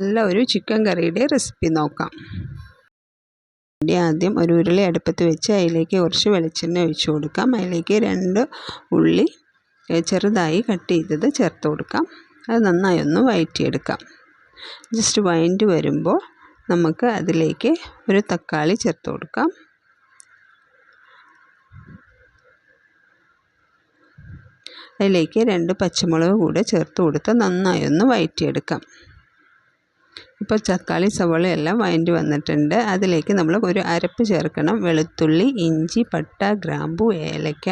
നല്ല ഒരു ചിക്കൻ കറിയുടെ റെസിപ്പി നോക്കാം. ഇനി ആദ്യം ഒരു ഉരുളി അടുപ്പത്ത് വെച്ച് അതിലേക്ക് കുറച്ച് വെളിച്ചെണ്ണ ഒഴിച്ചു കൊടുക്കാം. അതിലേക്ക് രണ്ട് ഉള്ളി ചെറുതായി കട്ട് ചെയ്തത് ചേർത്ത് കൊടുക്കാം. അത് നന്നായി ഒന്ന് വഴറ്റിയെടുക്കാം ജസ്റ്റ് വഴണ്ടി വരുമ്പോൾ നമുക്ക് അതിലേക്ക് ഒരു തക്കാളി ചേർത്ത് കൊടുക്കാം. അതിലേക്ക് രണ്ട് പച്ചമുളക് കൂടെ ചേർത്ത് കൊടുത്ത് നന്നായി ഒന്ന് വഴറ്റിയെടുക്കാം ഇപ്പോൾ തക്കാളി സവോള എല്ലാം വഴണ്ടി വന്നിട്ടുണ്ട്. അതിലേക്ക് നമ്മൾ ഒരു അരപ്പ് ചേർക്കണം. വെളുത്തുള്ളി ഇഞ്ചി പട്ട ഗ്രാമ്പു ഏലക്ക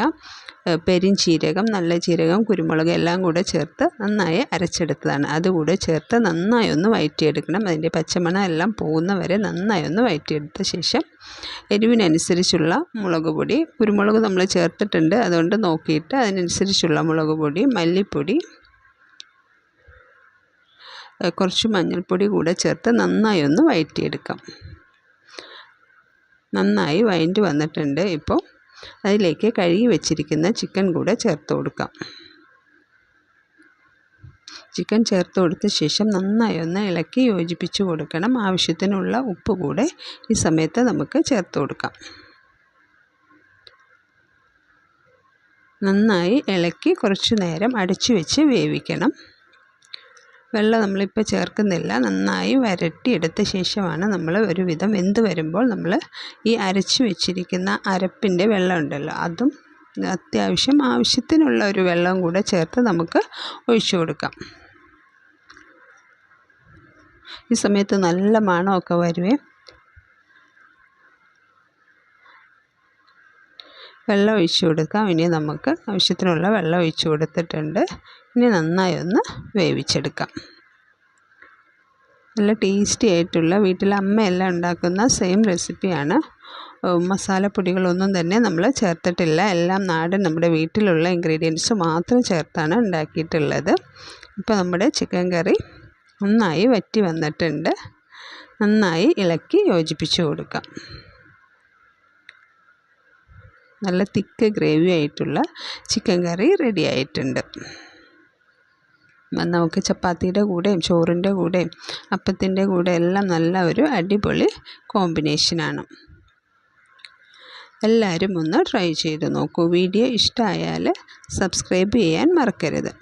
പെരിഞ്ചീരകം നല്ല ജീരകം കുരുമുളക് എല്ലാം കൂടെ ചേർത്ത് നന്നായി അരച്ചെടുത്തതാണ്. അതുകൂടെ ചേർത്ത് നന്നായി ഒന്ന് വഴറ്റിയെടുക്കണം അതിന്റെ പച്ചമണം എല്ലാം പോകുന്ന വരെ നന്നായി ഒന്ന് വഴറ്റിയെടുത്ത ശേഷം എരിവിനനുസരിച്ചുള്ള മുളക് പൊടി കുരുമുളക് നമ്മൾ ചേർത്തിട്ടുണ്ട്. അതുകൊണ്ട് നോക്കിയിട്ട് അതിനനുസരിച്ചുള്ള മുളക് പൊടി മല്ലിപ്പൊടി കുറച്ച് മഞ്ഞൾപ്പൊടി കൂടെ ചേർത്ത് നന്നായി ഒന്ന് വഴറ്റിയെടുക്കാം നന്നായി വഴണ്ടി വന്നിട്ടുണ്ട്. ഇപ്പോൾ അതിലേക്ക് കഴുകി വെച്ചിരിക്കുന്ന ചിക്കൻ കൂടെ ചേർത്ത് കൊടുക്കാം. ചിക്കൻ ചേർത്ത് കൊടുത്ത ശേഷം നന്നായി ഒന്ന് ഇളക്കി യോജിപ്പിച്ച് കൊടുക്കണം. ആവശ്യത്തിനുള്ള ഉപ്പ് കൂടെ ഈ സമയത്ത് നമുക്ക് ചേർത്ത് കൊടുക്കാം. നന്നായി ഇളക്കി കുറച്ച് നേരം അടച്ചു വെച്ച് വേവിക്കണം. വെള്ളം നമ്മളിപ്പോൾ ചേർക്കുന്നില്ല. നന്നായി വരട്ടിയെടുത്ത ശേഷമാണ് നമ്മൾ ഒരുവിധം വെന്ത് വരുമ്പോൾ നമ്മൾ ഈ അരച്ച് വെച്ചിരിക്കുന്ന അരപ്പിന്റെ വെള്ളം ഉണ്ടല്ലോ അതും അത്യാവശ്യം ആവശ്യത്തിനുള്ള ഒരു വെള്ളം കൂടെ ചേർത്ത് നമുക്ക് ഒഴിച്ചു കൊടുക്കാം. ഈ സമയത്ത് നല്ല മണമൊക്കെ വരുവേ. വെള്ളം ഒഴിച്ചു കൊടുക്കാം. ഇനി നമുക്ക് ആവശ്യത്തിനുള്ള വെള്ളം ഒഴിച്ചു കൊടുത്തിട്ടുണ്ട്. ഇനി നന്നായി ഒന്ന് വേവിച്ചെടുക്കാം. നല്ല ടേസ്റ്റി ആയിട്ടുള്ള വീട്ടിൽ അമ്മയെല്ലാം ഉണ്ടാക്കുന്ന സെയിം റെസിപ്പിയാണ്. മസാലപ്പൊടികളൊന്നും തന്നെ നമ്മൾ ചേർത്തിട്ടില്ല. എല്ലാം നാടൻ നമ്മുടെ വീട്ടിലുള്ള ഇൻഗ്രീഡിയൻസ് മാത്രം ചേർത്താണ് ഉണ്ടാക്കിയിട്ടുള്ളത്. ഇപ്പോൾ നമ്മുടെ ചിക്കൻ കറി നന്നായി വറ്റി വന്നിട്ടുണ്ട്. നന്നായി ഇളക്കി യോജിപ്പിച്ച് കൊടുക്കാം. നല്ല തിക്ക് ഗ്രേവി ആയിട്ടുള്ള ചിക്കൻ കറി റെഡി ആയിട്ടുണ്ട്. നമുക്ക് ചപ്പാത്തിയുടെ കൂടെയും ചോറിന്റെ കൂടെയും അപ്പത്തിന്റെ കൂടെ എല്ലാം നല്ല ഒരു അടിപൊളി കോമ്പിനേഷനാണ് എല്ലാവരും ഒന്ന് ട്രൈ ചെയ്ത് നോക്കൂ. വീഡിയോ ഇഷ്ടമായാൽ സബ്സ്ക്രൈബ് ചെയ്യാൻ മറക്കരുത്.